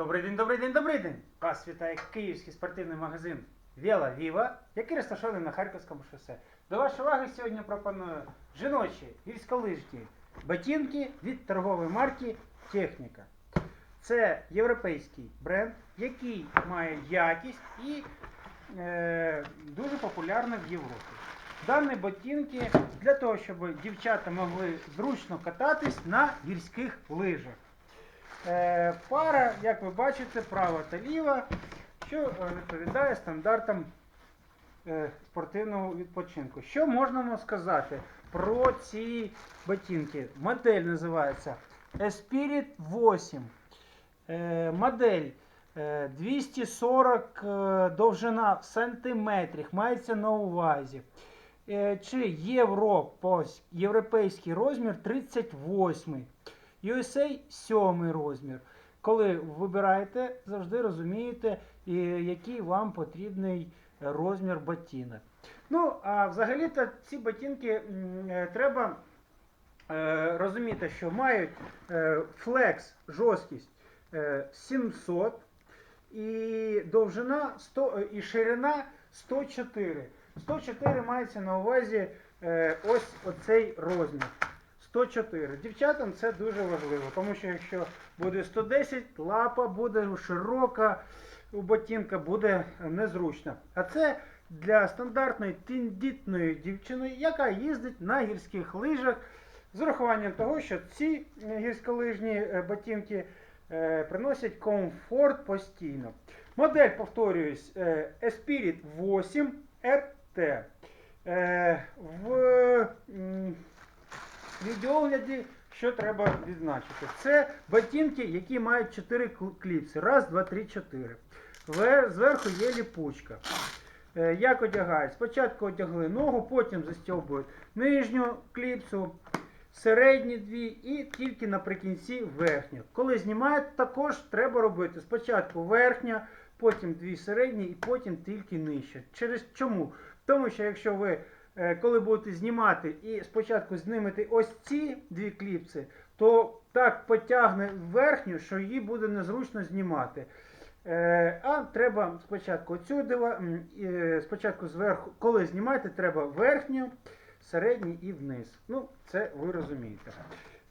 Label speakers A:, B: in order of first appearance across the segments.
A: Добрий день, добрий день, добрий день! Вас вітає київський спортивний магазин Віла Віва, який розташований на Харківському шосе. До вашої уваги сьогодні пропоную жіночі гірськолижні ботинки від торгової марки Техніка. Це європейський бренд, який має якість і е, дуже популярний в Європі. Дані ботинки для того, щоб дівчата могли зручно кататись на гірських лижах. Е, пара, як ви бачите, права та ліва, що е, відповідає стандартам е, спортивного відпочинку. Що можна сказати про ці ботинки? Модель називається Espirit 8. Е, модель е, 240 е, довжина в сантиметрах, мається на увазі. Чи євро, європейський розмір 38. USA 7 розмір. Коли вибираєте, завжди розумієте, який вам потрібний розмір ботинок. Ну, а взагалі-то ці ботинки е, треба е, розуміти, що мають е, флекс, жорсткість е, 700 і довжина 100, е, і ширина 104. 104 мається на увазі ось оцей розмір. 104. Дівчатам це дуже важливо, тому що якщо буде 110, лапа буде широка, ботинка буде незручна. А це для стандартної тендітної дівчини, яка їздить на гірських лижах, з урахуванням того, що ці е, гірськолижні е, ботинки е, приносять комфорт постійно. Модель, повторююсь, Espirit 8 RT. В відеогляді, що треба відзначити? Це ботинки, які мають 4 кліпси. Раз, два, три, чотири. Зверху є ліпучка. Е, Як одягають? Спочатку одягли ногу, потім застьобують нижню кліпсу, середні дві і тільки наприкінці верхню. Коли знімають, також треба робити спочатку верхня, потім дві середні і потім тільки нижче. Через чому? Тому що якщо ви коли будете знімати і спочатку знімете ось ці дві кліпси, то так потягне верхню, що її буде незручно знімати. Е, а треба спочатку цю дива, е, спочатку зверху, коли знімаєте, треба верхню, середню і вниз. Ну, це ви розумієте.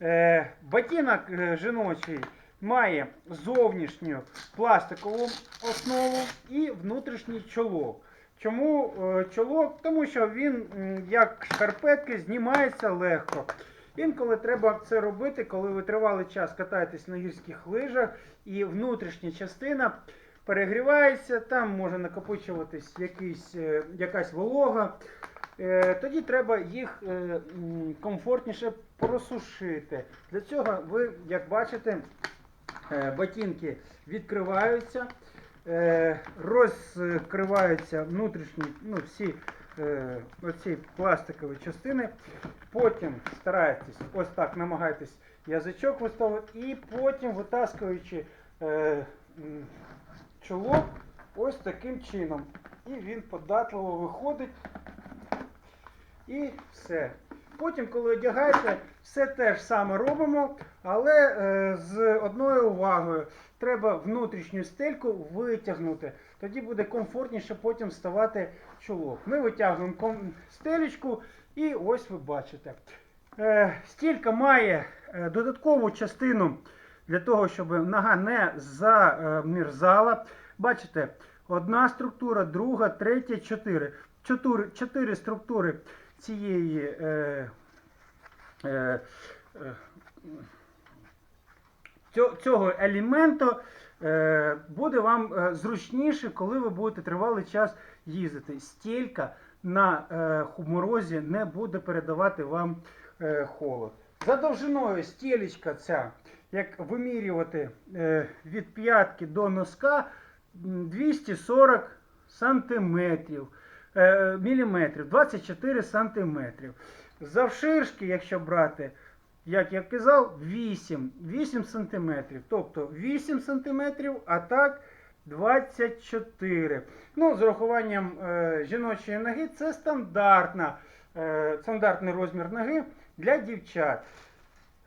A: Е, ботинок е, жіночий має зовнішню пластикову основу і внутрішній чолок. Чому е, чолок? Тому що він, як шкарпетки, знімається легко. Інколи треба це робити, коли ви тривалий час катаєтесь на гірських лижах і внутрішня частина перегрівається, там може накопичуватись якийсь, е, якась волога. Е, Тоді треба їх комфортніше просушити. Для цього ви, як бачите, ботинки відкриваються, розкриваються внутрішні, ну, всі е, оці пластикові частини. Потім стараєтесь ось так намагайтесь язичок виставити, і потім витаскуючи е, м, ось таким чином. І він податливо виходить. І все. Потім, коли одягаєте, все те ж саме робимо, але е, з одною увагою. Треба внутрішню стельку витягнути. Тоді буде комфортніше потім вставати чолок. Ми витягуємо стелечку і ось ви бачите. Е, стілька має е, додаткову частину для того, щоб нога не замерзала. Бачите, одна структура, друга, третя, чотири. Чотири, чотири структури цієї е, е, е, цього, елементу е, буде вам е, зручніше, коли ви будете тривалий час їздити. Стілька на е, морозі не буде передавати вам холод. За довжиною стілечка ця, як вимірювати від п'ятки до носка, 240 сантиметрів. Міліметрів, 24 сантиметрів. Завширшки, якщо брати, як я казав, 8, 8 сантиметрів. Тобто 8 сантиметрів, а так 24. Ну, з урахуванням е, жіночої ноги це стандартна, е, стандартний розмір ноги для дівчат.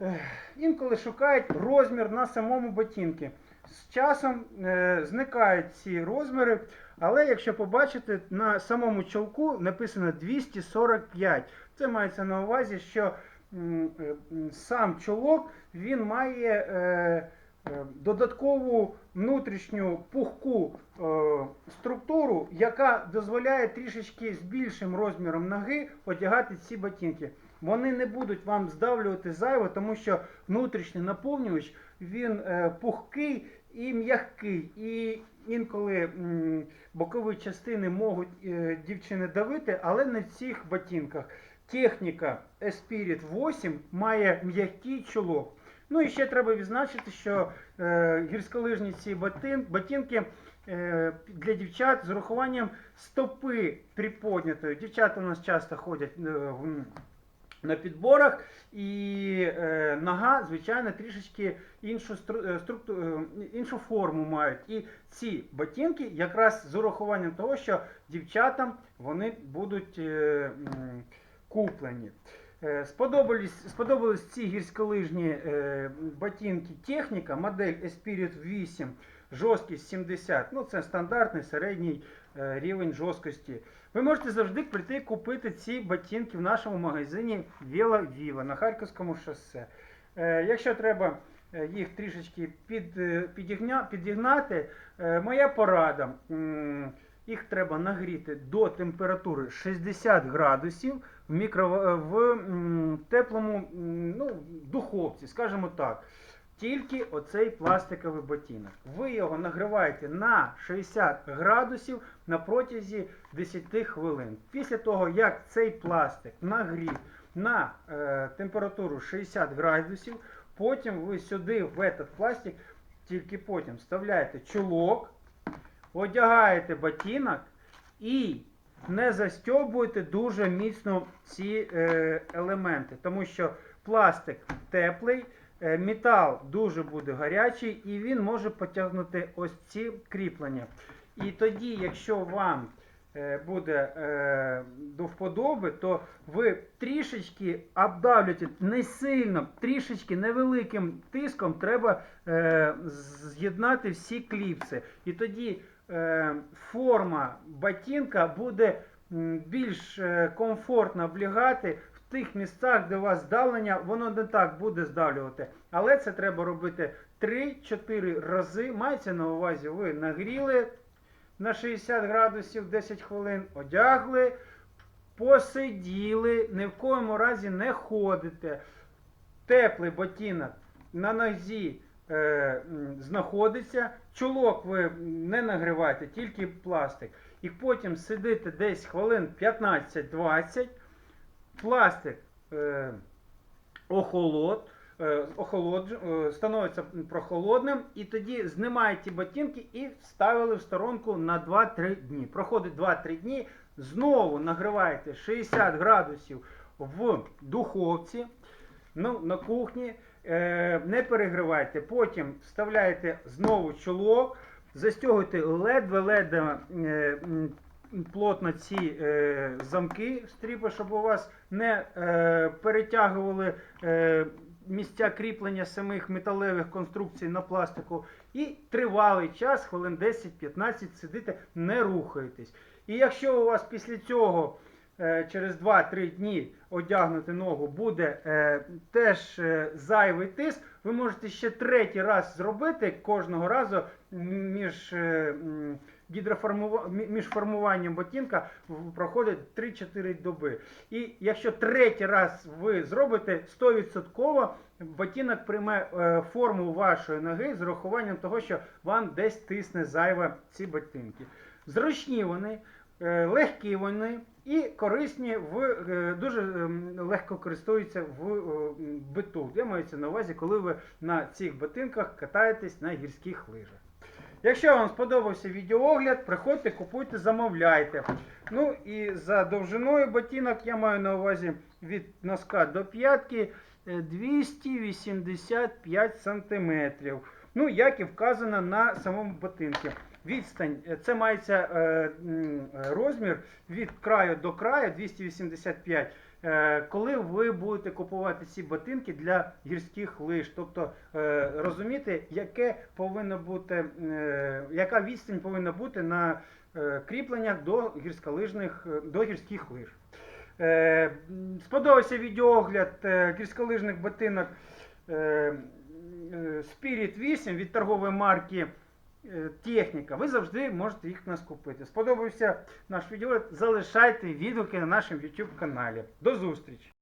A: Ех, Інколи шукають розмір на самому ботинку. З часом е, зникають ці розміри, але якщо побачите, на самому чолку написано 245. Це мається на увазі, що е, сам чолок він має е, е, додаткову внутрішню пухку е, структуру, яка дозволяє трішечки з більшим розміром ноги одягати ці ботинки. Вони не будуть вам здавлювати зайво, тому що внутрішній наповнювач він е, пухкий і м'який. І інколи бокові частини можуть е, дівчини давити, але не в цих ботинках. Техніка Espirit 8 має м'який чолок. Ну і ще треба відзначити, що е, гірськолижні ці ботин, ботинки е, для дівчат з урахуванням стопи приподнятої. Дівчата у нас часто ходять е, на підборах, і е, нога, звичайно, трішечки іншу, стру, е, структу, е, іншу форму мають. І ці ботинки якраз з урахуванням того, що дівчатам вони будуть е, м, куплені. Е, Сподобались, сподобались ці гірськолижні е, ботинки техніка, модель Espirit 8, жорсткість 70. Ну, це стандартний середній е, рівень жорсткості. Ви можете завжди прийти купити ці ботинки в нашому магазині Віла Віва на Харківському шосе. Якщо треба їх трішечки під, підігня, підігнати, моя порада. Їх треба нагріти до температури 60 градусів в, мікро, е, в теплому ну, духовці, скажімо так. Тільки оцей пластиковий ботинок. Ви його нагріваєте на 60 градусів на протязі 10 хвилин. Після того, як цей пластик нагрів на е, температуру 60 градусів, потім ви сюди в этот пластик, тільки потім вставляєте чулок, одягаєте ботинок і не застьобуєте дуже міцно ці е, елементи, тому що пластик теплий, е, метал дуже буде гарячий і він може потягнути ось ці кріплення. І тоді, якщо вам е, буде е, до вподоби, то ви трішечки обдавлюєте не сильно, трішечки невеликим тиском треба е, з'єднати всі кліпси. І тоді форма ботинка буде більш е, комфортно облягати в тих місцях, де у вас здавлення, воно не так буде здавлювати. Але це треба робити 3-4 рази. Мається на увазі, ви нагріли на 60 градусів 10 хвилин, одягли, посиділи, ні в коєму разі не ходите. Теплий ботинок на нозі е, знаходиться. Чулок ви не нагріваєте, тільки пластик. І потім сидите десь хвилин 15-20. Пластик е, охолод, е, охолодж, е, становиться прохолодним, і тоді знімаєте ботинки і вставили в сторонку на 2-3 дні. Проходить 2-3 дні, знову нагріваєте 60 градусів в духовці, ну, на кухні. Е, не перегрівайте, потім вставляєте знову чулок, застягуєте ледве-ледве е, плотно ці е, замки стріпи, щоб у вас не перетягували місця кріплення самих металевих конструкцій на пластику. І тривалий час, хвилин 10-15 сидите, не рухаєтесь. І якщо у вас після цього через 2-3 дні одягнути ногу буде е, теж е, зайвий тиск, ви можете ще третій раз зробити кожного разу між, е, між формуванням ботинка проходить 3-4 доби. І якщо третій раз ви зробите 100% ботинок прийме е, форму вашої ноги з урахуванням того, що вам десь тисне зайве ці ботинки. Зручні вони, е, легкі вони і корисні в е, дуже ем, легко користуються в е, биту. Я маю на увазі, коли ви на цих ботинках катаєтесь на гірських лижах. Якщо вам сподобався відеоогляд, приходьте, купуйте, замовляйте. Ну і за довжиною ботинок я маю на увазі від носка до п'ятки е, 285 сантиметрів. Ну, як і вказано на самому ботинку. Відстань, е, це мається е, е, розмір від краю до краю 285. е, коли ви будете купувати ці ботинки для гірських лиж. Тобто розуміти, яке повинно бути, яка відстань повинна бути на кріпленнях до гірськолижних, до гірських лиж. Сподобався відеоогляд гірськолижних ботинок Spirit 8 від торгової марки е, Техніка. Ви завжди можете їх нас купити. Сподобався наш відео? Залишайте відгуки на нашому YouTube каналі. До зустрічі!